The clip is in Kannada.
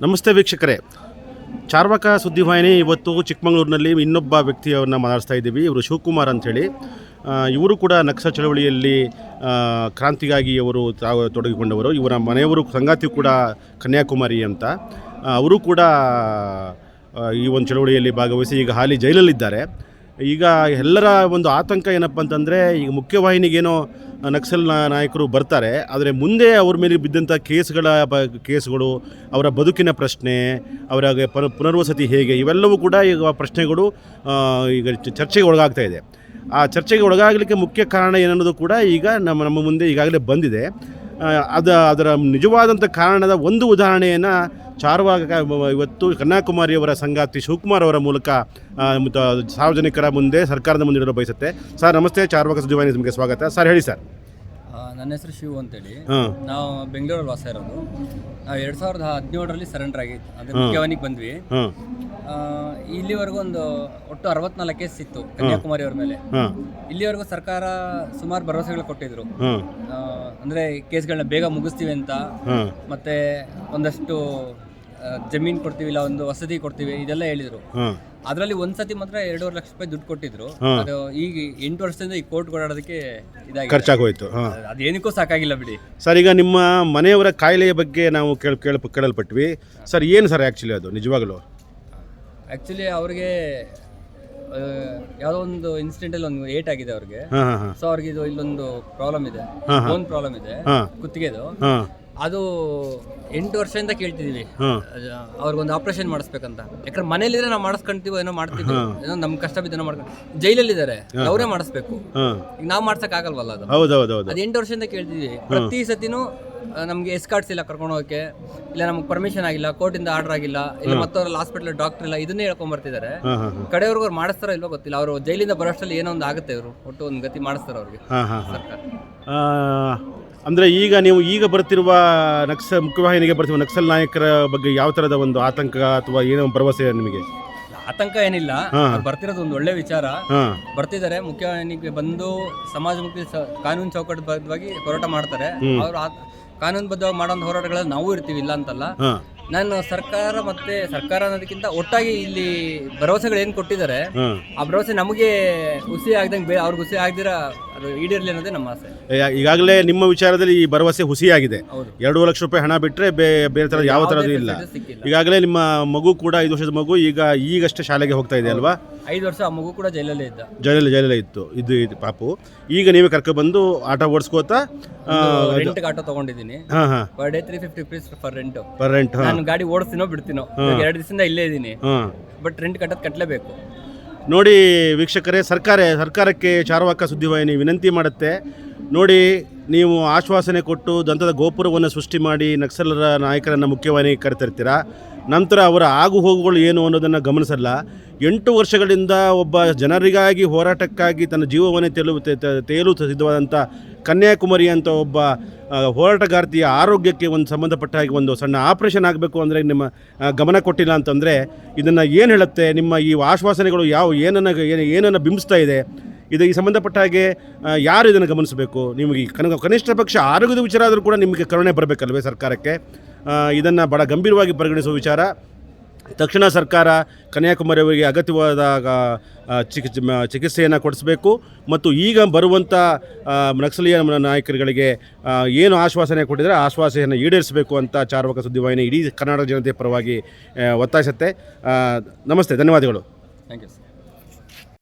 ನಮಸ್ತೆ ವೀಕ್ಷಕರೇ. ಚಾರ್ವಕ ಸುದ್ದಿವಾಹಿನಿ ಇವತ್ತು ಚಿಕ್ಕಮಗಳೂರಿನಲ್ಲಿ ಇನ್ನೊಬ್ಬ ವ್ಯಕ್ತಿಯವ್ರನ್ನ ಮಾತಾಡ್ತಾ ಇದ್ದೀವಿ. ಇವರು ಶಿವಕುಮಾರ್ ಅಂಥೇಳಿ. ಇವರು ಕೂಡ ನಕ್ಸ ಚಳವಳಿಯಲ್ಲಿ ಕ್ರಾಂತಿಗಾಗಿ ಅವರು ತೊಡಗಿಕೊಂಡವರು. ಇವರ ಮನೆಯವರು ಸಂಗಾತಿ ಕೂಡ ಕನ್ಯಾಕುಮಾರಿ ಅಂತ. ಅವರು ಕೂಡ ಈ ಒಂದು ಚಳವಳಿಯಲ್ಲಿ ಭಾಗವಹಿಸಿ ಈಗ ಹಾಲಿ ಜೈಲಲ್ಲಿದ್ದಾರೆ. ಈಗ ಎಲ್ಲರ ಒಂದು ಆತಂಕ ಏನಪ್ಪ ಅಂತಂದರೆ, ಈಗ ಮುಖ್ಯವಾಹಿನಿಗೇನೋ ನಕ್ಸಲ್ ನಾಯಕರು ಬರ್ತಾರೆ, ಆದರೆ ಮುಂದೆ ಅವ್ರ ಮೇಲೆ ಬಿದ್ದಂಥ ಕೇಸ್ಗಳ ಬ, ಕೇಸ್ಗಳು, ಅವರ ಬದುಕಿನ ಪ್ರಶ್ನೆ ಅವರ ಪುನ, ಪುನರ್ವಸತಿ ಹೇಗೆ, ಇವೆಲ್ಲವೂ ಕೂಡ ಈಗ ಪ್ರಶ್ನೆಗಳು ಈಗ ಚರ್ಚೆಗೆ ಒಳಗಾಗ್ತಾ ಇದೆ. ಆ ಚರ್ಚೆಗೆ ಒಳಗಾಗಲಿಕ್ಕೆ ಮುಖ್ಯ ಕಾರಣ ಏನನ್ನೋದು ಕೂಡ ಈಗ ನಮ್ಮ ನಮ್ಮ ಮುಂದೆ ಈಗಾಗಲೇ ಬಂದಿದೆ. ಅದ, ಅದರ ನಿಜವಾದಂಥ ಕಾರಣದ ಒಂದು ಉದಾಹರಣೆಯನ್ನು ಚಾರ್ವಾಕ ಇವತ್ತು ಕನ್ಯಾಕುಮಾರಿಯವರ ಸಂಗಾತಿ ಶಿವಕುಮಾರ್ ಅವರ ಮೂಲಕ ಸಾರ್ವಜನಿಕರ ಮುಂದೆ ಸರ್ಕಾರದ ಮುಂದೆ ಇಡಲು ಬಯಸುತ್ತೆ. ಸರ್ ನಮಸ್ತೆ. ಚಾರ್ವಾಗ ಸುದ್ದಿವಾಹಿನಿ ನಿಮಗೆ ಸ್ವಾಗತ. ಸರ್ ಹೇಳಿ ಸರ್. ನನ್ನ ಹೆಸರು ಶಿವು ಅಂತೇಳಿ. ನಾವು ಬೆಂಗಳೂರಲ್ಲಿ ವಾಸ ಇರೋದು. ನಾವು ಎರಡು ಸಾವಿರದ ಹದಿನೇಳರಲ್ಲಿ ಸರೆಂಡರ್ ಆಗಿ ಅದೇ ಮುಖ್ಯವಾನಿಗೆ ಬಂದ್ವಿ. ಇಲ್ಲಿವರೆಗೂ ಒಂದು ಒಟ್ಟು ಅರವತ್ನಾಲ್ಕು ಕೇಸ್ ಇತ್ತು ಕನ್ಯಾಕುಮಾರಿ ಅವ್ರ ಮೇಲೆ. ಇಲ್ಲಿವರೆಗೂ ಸರ್ಕಾರ ಸುಮಾರು ಭರವಸೆಗಳು ಕೊಟ್ಟಿದ್ರು. ಆ, ಅಂದ್ರೆ ಕೇಸ್ಗಳನ್ನ ಬೇಗ ಮುಗಿಸ್ತೀವಿ ಅಂತ. ಮತ್ತೆ ಒಂದಷ್ಟು ಆ, ಜಮೀನ್ ಕೊಡ್ತೀವಿ ಇಲ್ಲ ಒಂದು ವಸತಿ ಕೊಡ್ತೀವಿ ಇದೆಲ್ಲ ಹೇಳಿದ್ರು. ಅದರಲ್ಲಿ ಒಂದ್ಸತಿ ಮಾತ್ರ ಎರಡೂವರೆ ಲಕ್ಷ ರೂಪಾಯಿ ದುಡ್ಡು ಕೊಟ್ಟಿದ್ರು. ಅದು ಈಗ ಎಂಟು ವರ್ಷದಿಂದ ಈ ಕೋರ್ಟ್ ಓಡಾಡೋದಕ್ಕೆ ಇದಾಗಿ ಖರ್ಚಾಗೋಯ್ತು. ಹಾಂ. ಅದೇನಕ್ಕೂ ಸಾಕಾಗಿಲ್ಲ ಬಿಡಿ. ಸರ್ ಈಗ ನಿಮ್ಮ ಮನೆಯವರ ಕಾಯಿಲೆಯ ಬಗ್ಗೆ ನಾವು ಕೇಳ ಕೇಳ ಕೇಳಲ್ಪಟ್ವಿ. ಸರ್ ಏನು ಸರ್ ಆ್ಯಕ್ಚುಲಿ ಅದು? ನಿಜವಾಗಲೂ? ಆ್ಯಕ್ಚುಲಿ ಅವ್ರಿಗೆ ಯಾವುದೋ ಒಂದು ಇನ್ಸಿಡೆಂಟಲ್ಲಿ ಒಂದು ಏಟ್ ಆಗಿದೆ ಅವ್ರಿಗೆ. ಸೊ ಅವ್ರಿಗೆ ಇದು ಇಲ್ಲೊಂದು ಪ್ರಾಬ್ಲಮ್ ಇದೆ. ಹಾ. ಪ್ರಾಬ್ಲಮ್ ಇದೆ. ಕುತ್ತಿಗೆದು. ಅದು ಎಂಟು ವರ್ಷದಿಂದ ಕೇಳ್ತಿದೀವಿ. ಅವ್ರಿಗೊಂದು ಆಪರೇಷನ್ ಮಾಡಿಸ್ಬೇಕಂತ. ಯಾಕಂದ್ರೆ ಮನೇಲಿದ್ರೆ ನಾವು ಮಾಡಿಸ್ಕೊಂತೀವೋ ಏನೋ ಮಾಡ್ತೀವಿ. ಏನೋ ನಮ್ ಕಷ್ಟ ಬಿದ್ದೇನೋ ಮಾಡ್ಕೊಂಡು ಜೈಲಲ್ಲಿದ್ದಾರೆ. ಅವರೇ ಮಾಡಿಸ್ಬೇಕು. ಈಗ ನಾವು ಮಾಡ್ಸಕ್ ಆಗಲ್ವಲ್ಲ ಅದು ಅದು ಎಂಟು ವರ್ಷದಿಂದ ಕೇಳ್ತಿದ್ವಿ. ಪ್ರತಿ ಸತಿನೂ ನಮ್ಗೆ ಎಸ್ ಕಾರ್ಡ್ಸ್ ಇಲ್ಲ ಕರ್ಕೊಂಡು ಹೋಗಕ್ಕೆ ಇಲ್ಲ ನಮ್ಗೆ ಪರ್ಮಿಷನ್ ಆಗಿಲ್ಲ ಕೋರ್ಟಿಂದ ಆರ್ಡರ್ ಆಗಿಲ್ಲ ಇಲ್ಲ ಮತ್ತವ್ರಲ್ಲಿ ಹಾಸ್ಪಿಟಲ್ ಡಾಕ್ಟರ್ ಇಲ್ಲ ಇದನ್ನೇ ಹೇಳ್ಕೊಂಡ್ ಬರ್ತಿದ್ದಾರೆ ಕಡೆಯವ್ರಿಗೆ ಅವ್ರು ಮಾಡಿಸ್ತಾರೋ ಇಲ್ವೋ ಗೊತ್ತಿಲ್ಲ. ಅವರು ಜೈಲಿಂದ ಬರೋಷ್ಟರಲ್ಲಿ ಏನೋ ಒಂದು ಆಗುತ್ತೆ ಇವರು. ಒಟ್ಟು ಒಂದು ಗತಿ ಮಾಡಿಸ್ತಾರೆ ಅವ್ರಿಗೆ. ಸರ್ಕಾರ. ಅಂದರೆ ಈಗ ನೀವು ಈಗ ಬರ್ತಿರುವ ನಕ್ಸ ಮುಖ್ಯವಾಹಿನಿಗೆ ಬರ್ತಿರುವ ನಕ್ಸಲ್ ನಾಯಕರ ಬಗ್ಗೆ ಯಾವ ಥರದ ಒಂದು ಆತಂಕ ಅಥವಾ ಏನೋ ಭರವಸೆ ನಿಮಗೆ? ಆತಂಕ ಏನಿಲ್ಲ. ಹಾ. ಅವ್ರು ಬರ್ತಿರೋದು ಒಂದು ಒಳ್ಳೆ ವಿಚಾರ. ಹಾಂ. ಬರ್ತಿದ್ದಾರೆ. ಮುಖ್ಯವಾಹಿನಿಗೆ ಬಂದು ಸಮಾಜಮುಖಿ ಸ- ಕಾನೂನು ಚೌಕಟ್ಟಬದ್ಧವಾಗಿ ಹೋರಾಟ ಮಾಡ್ತಾರೆ. ಅವರು ಕಾನೂನುಬದ್ಧವಾಗಿ ಮಾಡೋ ಹೋರಾಟಗಳಲ್ಲಿ ನಾವು ಇರ್ತೀವಿ ಇಲ್ಲ ಅಂತಲ್ಲ. ಹಾಂ. ನಾನು ಸರ್ಕಾರ ಮತ್ತೆ ಸರ್ಕಾರ ಅನ್ನೋದಕ್ಕಿಂತ ಒಟ್ಟಾಗಿ ಇಲ್ಲಿ ಭರವಸೆಗಳು ಏನು ಕೊಟ್ಟಿದ್ದಾರೆ ಹಾಂ. ಆ ಭರವಸೆ ನಮಗೆ ಹುಸಿ ಆಗ್ದಂಗೆ ಬೇ ಅವ್ರಿಗೆ ಹುಸಿ ಆಗ್ದಿರ ಈಡೇರ್ಲಿ ಅನ್ನೋದೇ ನಮ್ಮ ಆಸೆ. ಈಗಾಗಲೇ ನಿಮ್ಮ ವಿಚಾರದಲ್ಲಿ ಈ ಭರವಸೆ ಹುಸಿಯಾಗಿದೆ. ಎರಡೂವರೆ ಲಕ್ಷ ರೂಪಾಯಿ ಹಣ ಬಿಟ್ಟರೆ ಬೇರೆ ಥರ ಯಾವ ಥರದ್ದು ಇಲ್ಲ. ಸಿಕ್ಕಿಲ್ಲ. ಈಗಾಗಲೇ ನಿಮ್ಮ ಮಗು ಕೂಡ ಐದು ವರ್ಷದ ಮಗು ಈಗ ಈಗಷ್ಟೇ ಶಾಲೆಗೆ ಹೋಗ್ತಾ ಇದೆ ಅಲ್ವಾ? ಐದು ವರ್ಷ ಆ ಮಗು ಕೂಡ ಜೈಲಲ್ಲೇ ಇದ್ದ. ಜೈಲಲ್ಲಿ ಜೈಲಲ್ಲೇ ಇತ್ತು. ಇದು ಇದು ಪಾಪು. ಈಗ ನೀವೇ ಕರ್ಕೊಬಂದು ಆಟ ಓಡಿಸ್ಕೋತಾ ರೆಂಟ್ ಆಟೋ ತಗೊಂಡಿದ್ದೀನಿ. ಹಾಂ ಹಾಂ. Per day three fifty rupees for rent per rent ನಾನು ಗಾಡಿ ಓಡಿಸ್ತೀನೋ ಬಿಡ್ತೀನೋ. ಎರಡು ದಿವಸದಿಂದ ಇಲ್ಲೇ ಇದ್ದೀನಿ. ಬಟ್ ರೆಂಟ್ ಕಟ್ಟೋದು ಕಟ್ಟಲೇಬೇಕು ನೋಡಿ ವೀಕ್ಷಕರೇ, ಸರ್ಕಾರ, ಸರ್ಕಾರಕ್ಕೆ ಚಾರ್ವಾಕ ಸುದ್ದಿವಾಹಿನಿ ವಿನಂತಿ ಮಾಡುತ್ತೆ. ನೋಡಿ, ನೀವು ಆಶ್ವಾಸನೆ ಕೊಟ್ಟು ದಂತದ ಗೋಪುರವನ್ನು ಸೃಷ್ಟಿ ಮಾಡಿ ನಕ್ಸಲರ ನಾಯಕರನ್ನು ಮುಖ್ಯವಾಹಿನಿಗೆ ಕರೆತರ್ತೀರಾ? ನಂತರ ಅವರ ಆಗು ಹೋಗುಗಳು ಏನು ಅನ್ನೋದನ್ನು ಗಮನಿಸಲ್ಲ. ಎಂಟು ವರ್ಷಗಳಿಂದ ಒಬ್ಬ ಜನರಿಗಾಗಿ ಹೋರಾಟಕ್ಕಾಗಿ ತನ್ನ ಜೀವವನ್ನೇ ತೆಲು ತೇಲು ಸಿದ್ಧವಾದಂಥ ಕನ್ಯಾಕುಮಾರಿ ಅಂತ ಒಬ್ಬ ಹೋರಾಟಗಾರ್ತಿಯ ಆರೋಗ್ಯಕ್ಕೆ ಒಂದು ಸಂಬಂಧಪಟ್ಟ ಹಾಗೆ ಒಂದು ಸಣ್ಣ ಆಪರೇಷನ್ ಆಗಬೇಕು ಅಂದರೆ ನಿಮ್ಮ ಗಮನ ಕೊಟ್ಟಿಲ್ಲ ಅಂತಂದರೆ ಇದನ್ನು ಏನು ಹೇಳುತ್ತೆ? ನಿಮ್ಮ ಈ ಆಶ್ವಾಸನೆಗಳು ಯಾವ, ಏನನ್ನು, ಏನು, ಏನನ್ನು ಬಿಂಬಿಸ್ತಾ ಇದೆ? ಇದು ಈ ಸಂಬಂಧಪಟ್ಟ ಹಾಗೆ ಯಾರು ಇದನ್ನು ಗಮನಿಸಬೇಕು? ನಿಮಗೆ ಕನ ಕನಿಷ್ಠ ಪಕ್ಷ ಆರೋಗ್ಯದ ವಿಚಾರ ಆದರೂ ಕೂಡ ನಿಮಗೆ ಕರುಣೆ ಬರಬೇಕಲ್ವೇ ಸರ್ಕಾರಕ್ಕೆ? ಇದನ್ನು ಬಹಳ ಗಂಭೀರವಾಗಿ ಪರಿಗಣಿಸುವ ವಿಚಾರ. ತಕ್ಷಣ ಸರ್ಕಾರ ಕನ್ಯಾಕುಮಾರಿ ಅವರಿಗೆ ಅಗತ್ಯವಾದಾಗ ಚಿಕಿ ಚಿಕಿತ್ಸೆಯನ್ನು ಕೊಡಿಸಬೇಕು ಮತ್ತು ಈಗ ಬರುವಂಥ ನಕ್ಸಲೀಯ ನಾಯಕರುಗಳಿಗೆ ಏನು ಆಶ್ವಾಸನೆ ಕೊಟ್ಟಿದ್ದಾರೆ, ಆ ಆಶ್ವಾಸನೆಯನ್ನು ಈಡೇರಿಸಬೇಕು ಅಂತ ಚಾರ್ವಕ ಸುದ್ದಿವಾಹಿನಿ ಇಡೀ ಕರ್ನಾಟಕ ಜನತೆ ಪರವಾಗಿ ಒತ್ತಾಯಿಸುತ್ತೆ. ನಮಸ್ತೆ, ಧನ್ಯವಾದಗಳು. Thank you